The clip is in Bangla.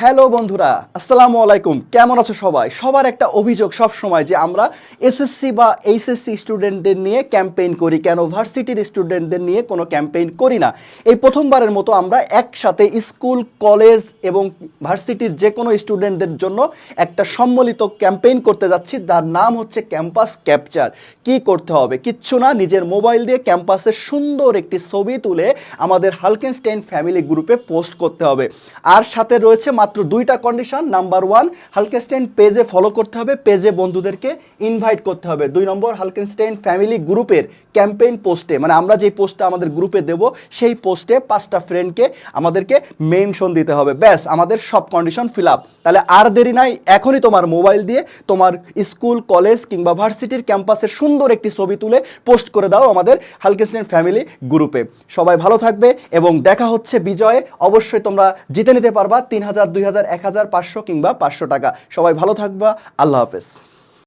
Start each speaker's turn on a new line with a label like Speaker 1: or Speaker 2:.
Speaker 1: হ্যালো বন্ধুরা, আসসালামু আলাইকুম। কেমন আছো সবাই? সবার একটা অভিযোগ সব সময় যে আমরা এসএসসি বা এইচএসসি স্টুডেন্টদের নিয়ে ক্যাম্পেইন করি। কেন ভার্সিটির স্টুডেন্টদের নিয়ে কোনো ক্যাম্পেইন করি না? এই প্রথমবারের মতো আমরা একসাথে স্কুল কলেজ এবং ভার্সিটির যে কোনো স্টুডেন্টদের জন্য একটা সম্মিলিত ক্যাম্পেইন করতে যাচ্ছি। যার নাম হচ্ছে ক্যাম্পাস ক্যাপচার কি করতে হবে? কিচ্ছু না, নিজের মোবাইল দিয়ে ক্যাম্পাসের সুন্দর একটি ছবি তুলে আমাদের হালকেনস্টেইন ফ্যামিলি গ্রুপে পোস্ট করতে হবে। আর সাথে রয়েছে মাত্র দুইটা কন্ডিশন নাম্বার ওয়ান হালকেনস্টেইন পেজে ফলো করতে হবে পেজে বন্ধুদেরকে ইনভাইট করতে হবে। দুই নম্বর হালকেনস্টেইন ফ্যামিলি গ্রুপের ক্যাম্পেইন পোস্টে মানে আমরা যে পোস্টটা আমাদের গ্রুপে দেব, সেই পোস্টে পাঁচটা ফ্রেন্ডকে আমাদেরকে মেনশন দিতে হবে। ব্যাস, আমাদের সব কন্ডিশন ফিল আপ তাহলে আর দেরি নাই, এখনই তোমার মোবাইল দিয়ে তোমার স্কুল কলেজ কিংবা ভার্সিটির ক্যাম্পাসের সুন্দর একটি ছবি তুলে পোস্ট করে দাও আমাদের হালকেস্টেন ফ্যামিলি গ্রুপে সবাই ভালো থাকবে এবং দেখা হচ্ছে বিজয়ে। অবশ্যই তোমরা জিতে নিতে পারবা, তিন হাজার দুই হাজার এক হাজার পাঁচশো কিংবা পাঁচশো টাকা। সবাই ভালো থাকবা। আল্লাহ হাফেজ।